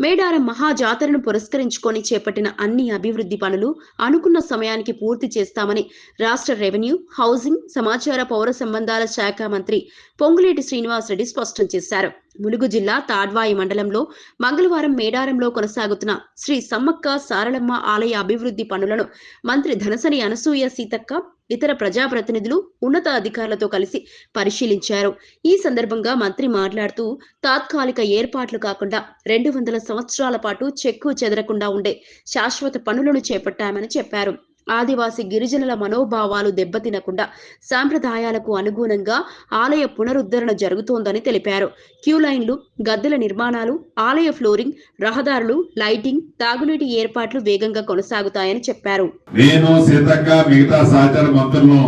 మేడారం మహాజాతరను పురస్కరించుకొని చేపట్టిన అన్ని అభివృద్ధి పనులు అనుకున్న సమయానికి పూర్తి చేస్తామని రాష్ట్ర రెవెన్యూ హౌసింగ్ సమాచార పౌర సంబంధాల శాఖ మంత్రి పొంగులేటి శ్రీనివాసరెడ్డి స్పష్టం చేశారు. ములుగు జిల్లా తాడ్వాయి మండలంలో మంగళవారం మేడారంలో కొనసాగుతున్న శ్రీ సమ్మక్క సారలమ్మ ఆలయ అభివృద్ధి పనులను మంత్రి ధనసని అనసూయ సీతక్క ఇతర ప్రజాప్రతినిధులు ఉన్నత అధికారులతో కలిసి పరిశీలించారు. ఈ సందర్భంగా మంత్రి మాట్లాడుతూ తాత్కాలిక ఏర్పాట్లు కాకుండా రెండు వందల సంవత్సరాల పాటు చెక్కు చెదరకుండా ఉండే శాశ్వత పనులను చేపట్టామని చెప్పారు. ఆదివాసి గిరిజనుల మనోభావాలు దెబ్బతినకుండా సాంప్రదాయాలకు అనుగుణంగా ఆలయ పునరుద్ధరణ జరుగుతోందని తెలిపారు. క్యూ లైన్లు గద్దెల నిర్మాణాలు ఆలయ ఫ్లోరింగ్ రహదారులు లైటింగ్ తాగునీటి ఏర్పాట్లు వేగంగా కొనసాగుతాయని చెప్పారు. నేను సీతక్క మిగతా సహచర మంత్రులను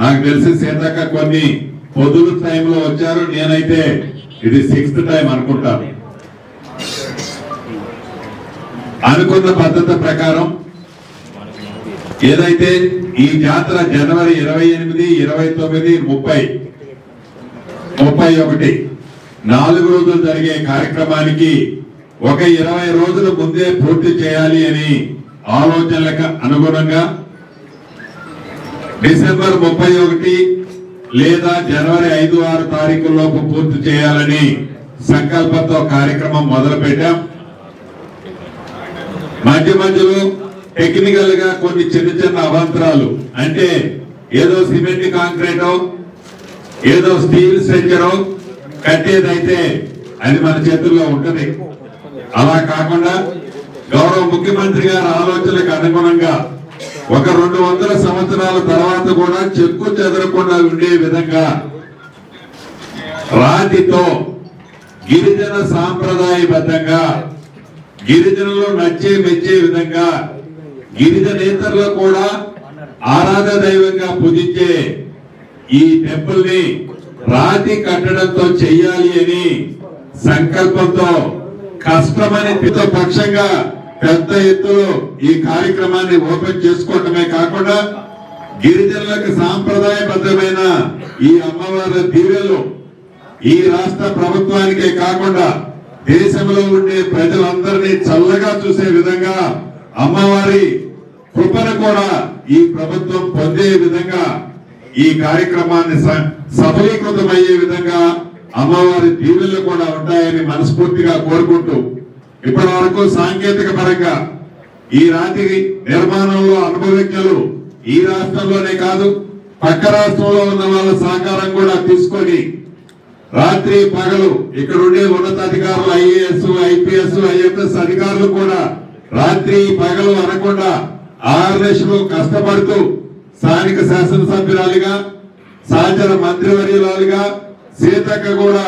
నాకు తెలిసి సీతక్క కొన్ని పొదులు టైంలో వచ్చారు. నేనైతే ఇది సిక్స్త్ టైం అనుకుంటాను. అనుకున్న పద్ధతి ప్రకారం ఏదైతే ఈ జాతర జనవరి ఇరవై ఎనిమిది ఇరవై తొమ్మిది ముప్పై ముప్పై ఒకటి నాలుగు రోజులు జరిగే కార్యక్రమానికి ఒక ఇరవై రోజుల ముందే పూర్తి చేయాలి అని ఆలోచనలకు అనుగుణంగా డిసెంబర్ ముప్పై ఒకటి లేదా జనవరి ఐదు ఆరు తారీఖుల్లోపు పూర్తి చేయాలని సంకల్పంతో కార్యక్రమం మొదలు పెట్టాం మధ్య మధ్యలో టెక్నికల్గా కొన్ని చిన్న చిన్న అవాంతరాలు అంటే ఏదో సిమెంట్ కాంక్రీటో ఏదో స్టీల్ స్ట్రక్చరో కట్టేదైతే అది మన చేతుల్లో ఉంటది. అలా కాకుండా గౌరవ ముఖ్యమంత్రి గారి ఆలోచనలకు అనుగుణంగా ఒక రెండు వందల సంవత్సరాల తర్వాత కూడా చెక్కు చెదరకుండా ఉండే విధంగా రాతితో గిరిజన సాంప్రదాయబద్ధంగా గిరిజనులు నచ్చే మెచ్చే విధంగా గిరిజనేతరులు కూడా ఆరాధ దైవంగా పూజించే ఈ టెంపుల్ని రాతి కట్టడంతో చెయ్యాలి అని సంకల్పంతో కష్టమని పక్షంగా పెద్ద ఎత్తులో ఈ కార్యక్రమాన్ని ఓపెన్ చేసుకోవటమే కాకుండా గిరిజనులకు సాంప్రదాయబద్ధమైన ఈ అమ్మవారి దీవెలు ఈ రాష్ట్ర ప్రభుత్వానికే కాకుండా దేశంలో ఉండే ప్రజలందరినీ చల్లగా చూసే విధంగా అమ్మవారి కృపను కూడా ఈ ప్రభుత్వం పొందే విధంగా ఈ కార్యక్రమాన్ని స- సఫలీకృతమయ్యే విధంగా అమ్మవారి దీవెనలు కూడా ఉంటాయని మనస్ఫూర్తిగా కోరుకుంటూ ఇప్పటి వరకు సాంకేతిక పరంగా ఈ రాతి నిర్మాణంలో అనుభవజ్ఞులు ఈ రాష్ట్రంలోనే కాదు పక్క రాష్ట్రంలో ఉన్న వాళ్ళ సహకారం కూడా తీసుకొని రాత్రి పగలు ఇక్కడ ఉండే ఉన్నతాధికారులు ఐఏఎస్ ఐపీఎస్ ఐఎఫ్ఎస్ అధికారులు కూడా రాత్రి పగలు అనకుండా ఆర్ఎస్ కష్టపడుతూ స్థానిక శాసనసభ్యురాలుగా సహచర మంత్రివర్యురాలుగా సీతక్క కూడా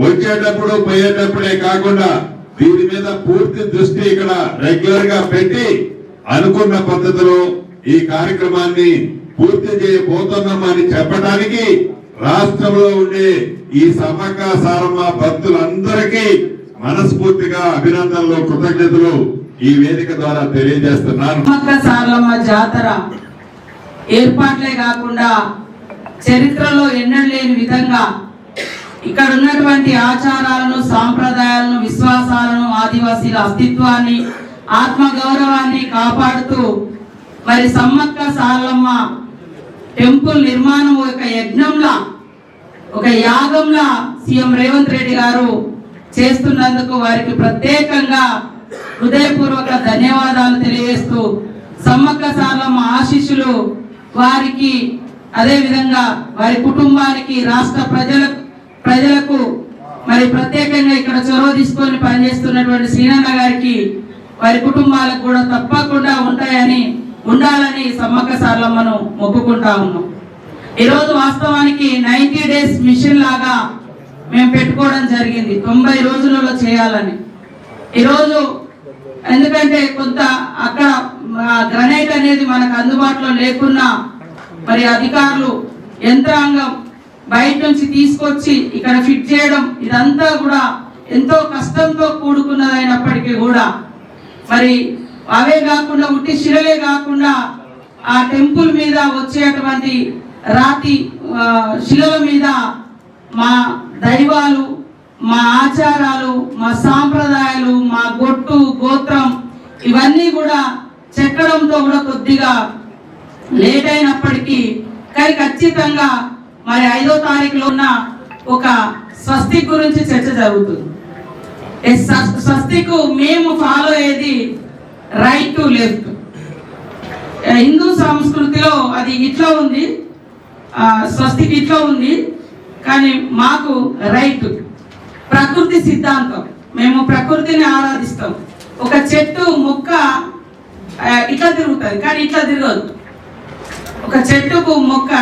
వచ్చేటప్పుడు పోయేటప్పుడే కాకుండా దీని మీద పూర్తి దృష్టి ఇక్కడ రెగ్యులర్గా పెట్టి అనుకున్న పద్ధతిలో ఈ కార్యక్రమాన్ని పూర్తి చేయబోతున్నామని చెప్పడానికి రాష్ట్రంలో ఉండే ఈ సమ్మక్క సారమ్మ భక్తులందరికీ మనస్ఫూర్తిగా అభినందనలు కృతజ్ఞతలు. ఈ వేదిక ద్వారా తెలియజేస్తున్నాను. జాతర ఏర్పాట్లే కాకుండా చరిత్రలో ఎన్నడూ లేని విధంగా ఇక్కడ ఉన్నటువంటి ఆచారాలను సాంప్రదాయాలను విశ్వాసాలను ఆదివాసీల అస్తిత్వాన్ని ఆత్మ గౌరవాన్ని కాపాడుతూ మరి సమ్మక్క సారలమ్మ టెంపుల్ నిర్మాణం ఒక యజ్ఞంలా ఒక యాగంలా సీఎం రేవంత్ రెడ్డి గారు చేస్తున్నందుకు వారికి ప్రత్యేకంగా హృదయపూర్వక ధన్యవాదాలు తెలియజేస్తూ సమ్మక్క సార్లమ్మ ఆశీస్సులు వారికి అదేవిధంగా వారి కుటుంబానికి రాష్ట్ర ప్రజలకు ప్రజలకు మరి ప్రత్యేకంగా ఇక్కడ చొరవ తీసుకొని పనిచేస్తున్నటువంటి శ్రీనన్న గారికి వారి కుటుంబాలకు కూడా తప్పకుండా ఉంటాయని ఉండాలని సమ్మక్క సార్లమ్మను మొక్కుకుంటా ఉన్నాం. ఈరోజు వాస్తవానికి నైన్టీ డేస్ మిషన్ లాగా మేము పెట్టుకోవడం జరిగింది. తొంభై రోజులలో చేయాలని. ఈరోజు ఎందుకంటే కొంత అక్కడ గ్రనైట్ అనేది మనకు అందుబాటులో లేకున్నా మరి అధికారులు యంత్రాంగం బయట నుంచి తీసుకొచ్చి ఇక్కడ ఫిట్ చేయడం ఇదంతా కూడా ఎంతో కష్టంతో కూడుకున్నదైనప్పటికీ కూడా మరి అవే కాకుండా ఉట్టి శిలలే కాకుండా ఆ టెంపుల్ మీద వచ్చేటువంటి రాతి శిలల మీద మా దైవాలు మా ఆచారాలు మా సాంప్రదాయాలు మా గొట్టు గోత్రం ఇవన్నీ కూడా చెక్కడంతో కూడా కొద్దిగా లేట్ అయినప్పటికీ కానీ ఖచ్చితంగా మరి ఐదో తారీఖులో ఉన్న ఒక స్వస్తిక్ గురించి చర్చ జరుగుతుంది. స్వస్తికు స్వ- మేము ఫాలో అయ్యేది రైట్ టు లెఫ్ట్ హిందూ సంస్కృతిలో అది ఇట్లా ఉంది. ఆ, ఇట్లా ఉంది. కానీ మాకు రైట్ ప్రకృతి సిద్ధాంతం. మేము ప్రకృతిని ఆరాధిస్తాం. ఒక చెట్టు మొక్క ఇట్లా తిరుగుతుంది కానీ ఇట్లా తిరగదు. ఒక చెట్టుకు మొక్క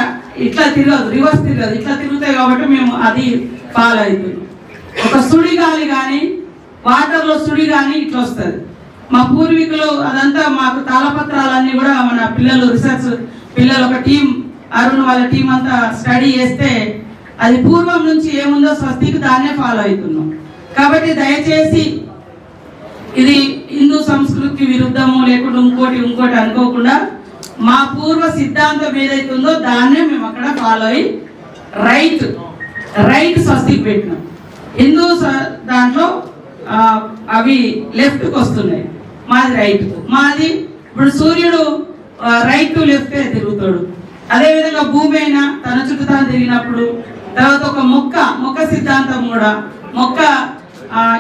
ఇట్లా తిరగదు రివర్స్ తిరగదు. ఇట్లా తిరుగుతాయి కాబట్టి మేము అది ఫాలో అవుతున్నాం ఒక సుడిగాలి కానీ వాటర్లో సుడి కానీ ఇట్లా వస్తుంది. మా పూర్వీకులు అదంతా మాకు తాళపత్రాలన్నీ కూడా మన పిల్లలు రీసెర్చ్ పిల్లలు ఒక టీం అరుణ్ వాళ్ళ టీం అంతా స్టడీ చేస్తే అది పూర్వం నుంచి ఏముందో స్వస్తికి దాన్నే ఫాలో అవుతున్నాం. కాబట్టి దయచేసి ఇది హిందూ సంస్కృతికి విరుద్ధము లేకుండా ఇంకోటి ఇంకోటి అనుకోకుండా మా పూర్వ సిద్ధాంతం ఏదైతుందో ఉందో దాన్నే మేము అక్కడ ఫాలో అయ్యి రైట్ రైట్ స్వస్తికి పెట్టినాం. హిందూ స- దాంట్లో అవి లెఫ్ట్కి వస్తున్నాయి. మాది రైట్. మాది ఇప్పుడు సూర్యుడు రైట్ టు లెఫ్ట్ తిరుగుతాడు. అదే విధంగా భూమి అయినా తన చుట్టూ తాను తిరిగినప్పుడు తర్వాత ఒక మొక్క మొక్క సిద్ధాంతం కూడా. మొక్క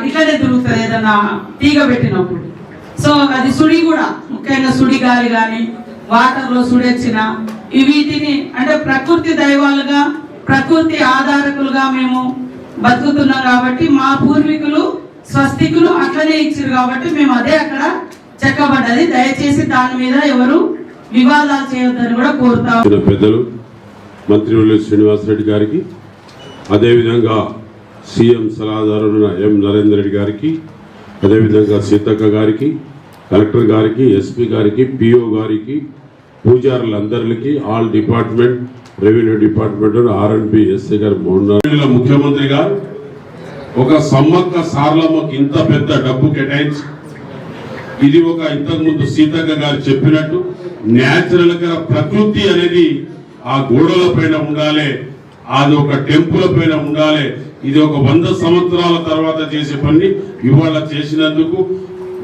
ఇట్లనే తిరుగుతుంది ఏదన్నా తీగ పెట్టినప్పుడు. సో అది సుడి కూడా ముఖ్యంగా సుడి గాలి కానీ వాటర్లో సుడొచ్చిన ఈ వీటిని అంటే ప్రకృతి దైవాలుగా ప్రకృతి ఆధారకులుగా మేము బతుకుతున్నాం కాబట్టి మా పూర్వీకులు స్వస్తికులు అట్లనే ఇచ్చారు కాబట్టి మేము అదే అక్కడ చెక్కబడ్డది. దయచేసి దాని మీద ఎవరు వివాదాలు చేయొద్దని కూడా కోరుతాం పెద్దలు మంత్రివర్యులు శ్రీనివాసరెడ్డి గారికి అదేవిధంగా సీఎం సలహాదారుల ఎం నరేందర్ రెడ్డి గారికి అదేవిధంగా సీతక్క గారికి కలెక్టర్ గారికి ఎస్పీ గారికి పిఓ గారికి పూజారులందరికీ all department revenue department RNP SI గారు మోహన్ ముఖ్యమంత్రి గారు ఒక సమ్మక్క సార్లమ్మకి ఇంత పెద్ద డబ్బు కేటాయించి ఇది ఒక ఇంతకు ముందు సీతక్క గారు చెప్పినట్టు న్యాచురల్గా ప్రకృతి అనేది ఆ గోడల పైన ఉండాలి అది ఒక టెంపుల పైన ఉండాలి ఇది ఒక వంద సంవత్సరాల తర్వాత చేసే పని. ఇవాళ చేసినందుకు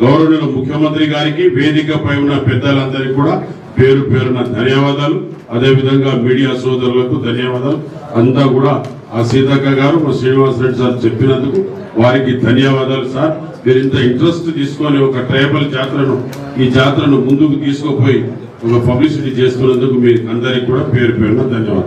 గౌరవనీయుల ముఖ్యమంత్రి గారికి వేదికపై ఉన్న పెద్దలందరికీ కూడా పేరు పేరున ధన్యవాదాలు. అదేవిధంగా మీడియా సోదరులకు ధన్యవాదాలు. అంతా కూడా ఆ సీతక్క గారు మా శ్రీనివాస్ రెడ్డి సార్ చెప్పినందుకు వారికి ధన్యవాదాలు సార్. మీరు ఇంత ఇంట్రెస్ట్ తీసుకొని ఒక ట్రైబల్ జాతరను ఈ జాతరను ముందుకు తీసుకుపోయి ఒక పబ్లిసిటీ చేస్తున్నందుకు మీ అందరికి కూడా పేరు పేరున ధన్యవాదాలు.